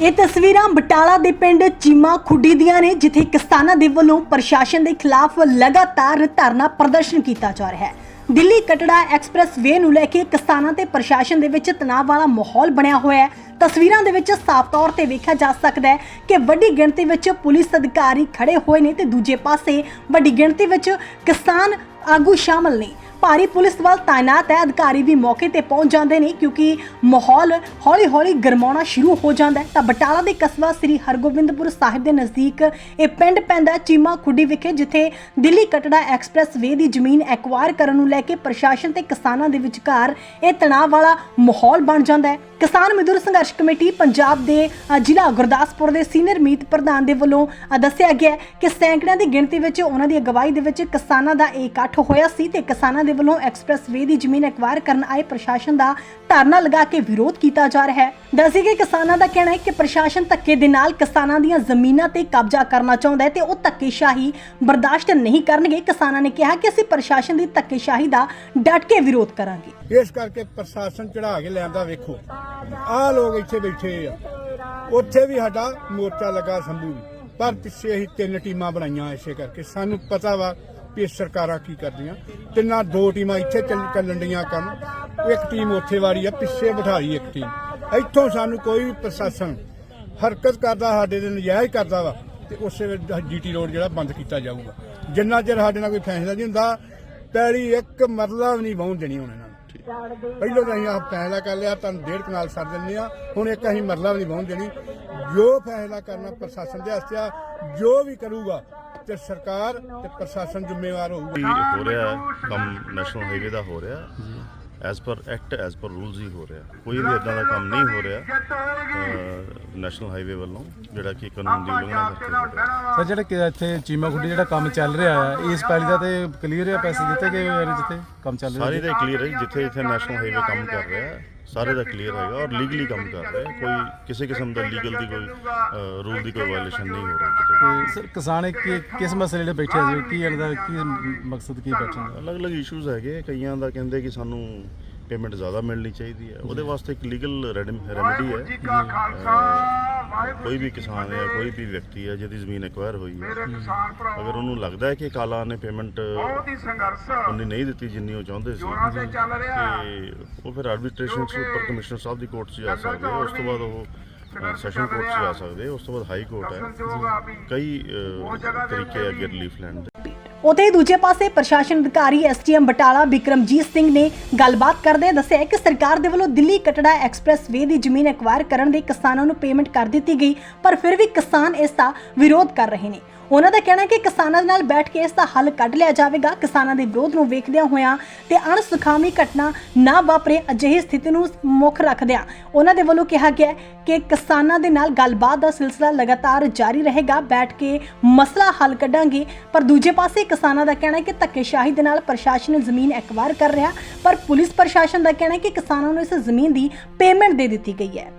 ਇਹ ਤਸਵੀਰਾਂ ਬਟਾਲਾ ਦੇ ਪਿੰਡ ਚੀਮਾ ਖੁੱਡੀ ਦੀਆਂ ਨੇ, ਜਿੱਥੇ ਕਿਸਾਨਾਂ ਦੇ ਵੱਲੋਂ ਪ੍ਰਸ਼ਾਸਨ ਦੇ ਖਿਲਾਫ ਲਗਾਤਾਰ ਧਰਨਾ ਪ੍ਰਦਰਸ਼ਨ ਕੀਤਾ ਜਾ ਰਿਹਾ ਹੈ। ਦਿੱਲੀ ਕਟੜਾ ਐਕਸਪ੍ਰੈਸ ਵੇ ਨੂੰ ਲੈ ਕੇ ਕਿਸਾਨਾਂ ਤੇ ਪ੍ਰਸ਼ਾਸਨ ਦੇ ਵਿੱਚ ਤਣਾਅ ਵਾਲਾ ਮਾਹੌਲ ਬਣਿਆ ਹੋਇਆ ਹੈ। ਤਸਵੀਰਾਂ ਦੇ ਵਿੱਚ ਸਾਫ਼ ਤੌਰ ਤੇ ਵੇਖਿਆ ਜਾ ਸਕਦਾ ਹੈ ਕਿ ਵੱਡੀ ਗਿਣਤੀ ਵਿੱਚ ਪੁਲਿਸ ਅਧਿਕਾਰੀ ਖੜੇ ਹੋਏ ਨੇ ਤੇ ਦੂਜੇ ਪਾਸੇ ਵੱਡੀ ਗਿਣਤੀ ਵਿੱਚ ਕਿਸਾਨ ਆਗੂ ਸ਼ਾਮਲ ਨੇ। ਭਾਰੀ ਪੁਲਿਸ ਵੱਲ ਤਾਇਨਾਤ ਹੈ, ਅਧਿਕਾਰੀ ਵੀ ਮੌਕੇ ਤੇ ਪਹੁੰਚ ਜਾਂਦੇ ਨੇ ਕਿਉਂਕਿ ਮਾਹੌਲ ਹੌਲੀ-ਹੌਲੀ ਗਰਮਾਉਣਾ ਸ਼ੁਰੂ ਹੋ ਜਾਂਦਾ ਹੈ। ਤਾਂ ਬਟਾਲਾ ਦੇ ਕਸਬਾ ਸ੍ਰੀ ਹਰਗੋਬਿੰਦਪੁਰ ਸਾਹਿਬ ਦੇ ਨਜ਼ਦੀਕ ਇਹ ਪਿੰਡ ਪੈਂਦਾ ਚੀਮਾ ਖੁੱਡੀ ਵਿਖੇ, ਜਿੱਥੇ ਦਿੱਲੀ ਕਟੜਾ ਐਕਸਪ੍ਰੈਸ ਵੇ ਦੀ ਜ਼ਮੀਨ ਐਕਵਾਇਰ ਕਰਨ ਨੂੰ ਲੈ ਕੇ ਪ੍ਰਸ਼ਾਸਨ ਤੇ ਕਿਸਾਨਾਂ ਦੇ ਵਿਚਕਾਰ ਇਹ ਤਣਾਅ ਵਾਲਾ ਮਾਹੌਲ ਬਣ ਜਾਂਦਾ ਹੈ। ਕਿਸਾਨ ਮਜ਼ਦੂਰ ਸੰਘਰਸ਼ ਕਮੇਟੀ ਪੰਜਾਬ ਦੇ ਜ਼ਿਲ੍ਹਾ ਗੁਰਦਾਸਪੁਰ ਦੇ ਸੀਨੀਅਰ ਮੀਤ ਪ੍ਰਧਾਨ ਦੇ ਵੱਲੋਂ ਦੱਸਿਆ ਗਿਆ ਕਿ ਸੈਂਕੜਿਆਂ ਦੀ ਗਿਣਤੀ ਵਿੱਚ ਉਹਨਾਂ ਦੀ ਅਗਵਾਈ ਦੇ ਵਿੱਚ ਕਿਸਾਨਾਂ ਦਾ ਇਕੱਠ ਹੋਇਆ ਸੀ ਤੇ ਕਿਸਾਨਾਂ ਦੇ ਵੱਲੋਂ ਐਕਸਪ੍ਰੈਸ ਵੇ ਦੀ ਜ਼ਮੀਨ ਐਕਵਾਇਰ ਕਰਨ ਆਏ ਪ੍ਰਸ਼ਾਸਨ ਦਾ ਧਰਨਾ ਲਗਾ ਕੇ ਵਿਰੋਧ ਕੀਤਾ ਜਾ ਰਿਹਾ ਹੈ। ਦੱਸੀ ਕਿ ਕਿਸਾਨਾਂ ਦਾ ਕਹਿਣਾ ਹੈ ਕਿ ਪ੍ਰਸ਼ਾਸਨ ਧੱਕੇ ਦੇ ਨਾਲ ਕਿਸਾਨਾਂ ਦੀਆਂ ਜ਼ਮੀਨਾਂ ਤੇ ਕਬਜ਼ਾ ਕਰਨਾ ਚਾਹੁੰਦਾ ਹੈ ਤੇ ਉਹ ਧੱਕੇਸ਼ਾਹੀ ਬਰਦਾਸ਼ਤ ਨਹੀਂ ਕਰਨਗੇ। ਕਿਸਾਨਾਂ ਨੇ ਕਿਹਾ ਕਿ ਅਸੀਂ ਪ੍ਰਸ਼ਾਸਨ ਦੀ ਧੱਕੇਸ਼ਾਹੀ ਦਾ ਡਟ ਕੇ ਵਿਰੋਧ ਕਰਾਂਗੇ। ਇਸ ਕਰਕੇ ਪ੍ਰਸ਼ਾਸਨ ਚੜਾ ਕੇ ਲਿਆਂਦਾ ਵੇਖੋ। ਆਹ ਲੋਕ ਇੱਥੇ ਬੈਠੇ ਆ। ਉੱਥੇ ਵੀ ਸਾਡਾ ਮੋਰਚਾ ਲੱਗਾ ਸੰਭੂ। ਪਰ ਪਿੱਛੇ ਅਸੀਂ ਤਿੰਨ ਟੀਮਾਂ ਬਣਾਈਆਂ ਇਸੇ ਕਰਕੇ। ਸਾਨੂੰ ਪਤਾ ਵਾ ਵੀ ਸਰਕਾਰਾਂ ਕੀ ਕਰਦੀਆਂ। ਤਿੰਨਾਂ ਦੋ ਟੀਮਾਂ ਇੱਥੇ ਚੱਲ ਚੱਲਣ ਡੀਆਂ ਕੰਮ। ਇੱਕ ਟੀਮ ਉੱਥੇ ਵਾਰੀ ਆ, ਪਿੱਛੇ ਬਿਠਾਈ ਇੱਕ ਟੀਮ। ਇੱਥੋਂ ਸਾਨੂੰ ਕੋਈ ਵੀ ਪ੍ਰਸ਼ਾਸਨ ਹਰਕਤ ਕਰਦਾ, ਸਾਡੇ ਦੇ ਨਜਾਇਜ਼ ਕਰਦਾ ਵਾ, ਤੇ ਉਸੇ ਵੇਲੇ ਜੀਟੀ ਰੋਡ ਜਿਹੜਾ ਬੰਦ ਕੀਤਾ ਜਾਊਗਾ। ਜਿੰਨਾ ਚਿਰ ਸਾਡੇ ਨਾਲ ਕੋਈ ਫੈਸਲਾ ਨਹੀਂ ਹੁੰਦਾ ਪੈਰੀ ਇੱਕ ਮਰਲਾ ਵੀ ਨਹੀਂ ਵਾਹੁਣ ਦੇਣੀ ਹੁਣ ਇਹਨਾਂ ਪਹਿਲਾਂ ਤਾਂ ਅਸੀਂ ਆਹ ਫੈਸਲਾ ਕਰ ਲਿਆ ਤੁਹਾਨੂੰ ਡੇਢ ਕਨਾਲ ਛੱਡ ਦਿੰਦੇ ਆ ਹੁਣ ਇੱਕ ਅਸੀਂ ਮਰਲਾ ਵੀ ਨਹੀਂ ਵਾਹੁਣ ਦੇਣੀ। ਜੋ ਫੈਸਲਾ ਕਰਨਾ ਪ੍ਰਸ਼ਾਸਨ ਦੇ ਹੱਥ ਆ ਜੋ ਵੀ ਕਰੂਗਾ ਤੇ ਸਰਕਾਰ ਤੇ ਪ੍ਰਸ਼ਾਸਨ ਜ਼ਿੰਮੇਵਾਰ ਹੋਊਗਾ। ਹੋ ਰਿਹਾ ਹੈ? ਕੰਮ ਨੈਸ਼ਨਲ ਹਾਈਵੇ ਦਾ ਹੋ ਰਿਹਾ as per act as per rules ਹੀ ਹੋ ਰਿਹਾ। ਕੋਈ ਵੀ ਇਦਾਂ ਦਾ ਕੰਮ ਨਹੀਂ ਹੋ ਰਿਹਾ ਨੈਸ਼ਨਲ ਹਾਈਵੇ ਵੱਲੋਂ ਜਿਹੜਾ ਕਿ ਕਾਨੂੰਨ ਦੀ ਉਲੰਘਣਾ ਕਰਕੇ ਹੋ ਸਰ ਜਿਹੜਾ ਕਿ ਇੱਥੇ ਚੀਮਾ ਖੁੱਡੀ ਜਿਹੜਾ ਕੰਮ ਚੱਲ ਰਿਹਾ ਹੈ ਇਸ ਪੈਲੀ ਦਾ ਤੇ ਕਲੀਅਰ ਹੈ ਪੈਸੇ ਦਿੱਤੇ ਗਏ ਹੋਏ ਨੇ ਜਿੱਥੇ ਕੰਮ ਚੱਲ ਰਿਹਾ ਸਾਰੇ ਦਾ ਕਲੀਅਰ ਹੈ ਜਿੱਥੇ ਜਿੱਥੇ ਨੈਸ਼ਨਲ ਹਾਈਵੇ ਕੰਮ ਕਰ ਰਿਹਾ। ਹੈ ਸਾਰੇ ਦਾ ਕਲੀਅਰ ਹੈਗਾ ਔਰ ਲੀਗਲੀ ਕੰਮ ਕਰ ਰਿਹਾ ਕੋਈ ਕਿਸੇ ਕਿਸਮ ਦਾ ਲੀਗਲ ਦੀ ਕੋਈ ਰੂਲ ਦੀ ਕੋਈ ਵਾਇਲੇਸ਼ਨ ਨਹੀਂ ਹੋ ਰਹੀ ਕਿਤੇ। ਤੇ ਸਰ ਕਿਸਾਨ ਇੱਕ ਕੀ- ਕਿਸ ਮਸਲੇ ਲਈ ਬੈਠੇ ਸੀ ਕੀ ਇਹਨਾਂ ਦਾ ਕੀ ਮਕਸਦ ਕੀ ਬੈਠਣ ਦਾ ਅਲੱਗ-ਅਲੱਗ ਇਸ਼ੂਜ਼ ਹੈਗੇ ਕਈਆਂ ਦਾ ਕਹਿੰਦੇ ਕਿ ਸਾਨੂੰ ਪੇਮੈਂਟ ਜ਼ਿਆਦਾ ਮਿਲਣੀ ਚਾਹੀਦੀ ਹੈ। ਉਹਦੇ ਵਾਸਤੇ ਇੱਕ ਲੀਗਲ ਰੈਮੇਡੀ ਹੈ। ਕੋਈ ਵੀ ਕਿਸਾਨ ਹੈ ਕੋਈ ਵੀ ਵਿਅਕਤੀ ਹੈ ਜਿਹਦੀ ਜ਼ਮੀਨ ਐਕਵਾਇਰ ਹੋਈ ਹੈ। ਅਗਰ ਉਹਨੂੰ ਲੱਗਦਾ ਹੈ ਕਿ ਕਾਲਾ ਨੇ ਪੇਮੈਂਟ ਉਹਨੇ ਨਹੀਂ ਦਿੱਤੀ ਜਿੰਨੀ ਉਹ ਚਾਹੁੰਦੇ ਸੀ। ਤੇ ਉਹ ਫਿਰ ਆਰਬਿਟ੍ਰੇਸ਼ਨ ਚ ਉੱਪਰ ਕਮਿਸ਼ਨਰ ਸਾਹਿਬ ਦੀ ਕੋਰਟ 'ਚ ਜਾ ਸਕਦੇ ਉਸ ਤੋਂ ਬਾਅਦ ਉਹ ਸੈਸ਼ਨ ਕੋਰਟ 'ਚ ਜਾ ਸਕਦੇ ਉਸ ਤੋਂ ਬਾਅਦ ਹਾਈ ਕੋਰਟ ਹੈ। ਕਈ ਤਰੀਕੇ ਅੱਗੇ ਰਿਲੀਫ ਲੈਣ ਦੇ। ਉਤੇ ਦੂਜੇ ਪਾਸੇ ਪ੍ਰਸ਼ਾਸਨ ਅਧਿਕਾਰੀ ਐਸਟੀਐਮ ਬਟਾਲਾ ਬਿਕਰਮਜੀਤ ਸਿੰਘ ਨੇ ਗੱਲਬਾਤ ਕਰਦੇ ਦੱਸਿਆ ਕਿ ਸਰਕਾਰ ਦੇ ਵੱਲੋਂ ਦਿੱਲੀ ਕਟੜਾ ਐਕਸਪ੍ਰੈਸ ਵੇ ਦੀ ਜ਼ਮੀਨ ਐਕਵਾਇਰ ਕਰਨ ਦੇ ਕਿਸਾਨਾਂ ਨੂੰ ਪੇਮੈਂਟ ਕਰ ਦਿੱਤੀ ਗਈ, ਪਰ ਫਿਰ ਵੀ ਕਿਸਾਨ ਇਸ ਦਾ ਵਿਰੋਧ ਕਰ ਰਹੇ ਨੇ। ਉਹਨਾਂ ਦਾ ਕਹਿਣਾ ਹੈ ਕਿ ਕਿਸਾਨਾਂ ਦੇ ਨਾਲ ਬੈਠ ਕੇ ਇਸ ਦਾ ਹੱਲ ਕੱਢ ਲਿਆ ਜਾਵੇਗਾ। ਕਿਸਾਨਾਂ ਦੇ ਵਿਰੋਧ ਨੂੰ ਵੇਖਦਿਆਂ ਹੋਇਆਂ ਤੇ ਅਣਸੁਖਾਵੀ ਘਟਨਾ ਨਾ ਵਾਪਰੇ, ਅਜਿਹੀ ਸਥਿਤੀ ਨੂੰ ਮੁੱਖ ਰੱਖਦਿਆਂ ਉਹਨਾਂ ਦੇ ਵੱਲੋਂ ਕਿਹਾ ਗਿਆ ਕਿ ਕਿਸਾਨਾਂ ਦੇ ਨਾਲ ਗੱਲਬਾਤ ਦਾ ਸਿਲਸਿਲਾ ਲਗਾਤਾਰ ਜਾਰੀ ਰਹੇਗਾ। ਬੈਠ ਕੇ ਮਸਲਾ ਹੱਲ ਕੱਢਾਂਗੇ। ਪਰ ਦੂਜੇ ਪਾਸੇ ਕਿਸਾਨਾਂ ਦਾ ਕਹਿਣਾ ਹੈ ਕਿ ਧੱਕੇਸ਼ਾਹੀ ਦੇ ਨਾਲ ਪ੍ਰਸ਼ਾਸਨ ਜ਼ਮੀਨ ਐਕਵਾਇਰ ਕਰ ਰਿਹਾ, ਪਰ ਪੁਲਿਸ ਪ੍ਰਸ਼ਾਸਨ ਦਾ ਕਹਿਣਾ ਹੈ ਕਿ ਕਿਸਾਨਾਂ ਨੂੰ ਇਸ ਜ਼ਮੀਨ ਦੀ ਪੇਮੈਂਟ ਦੇ ਦਿੱਤੀ ਗਈ ਹੈ।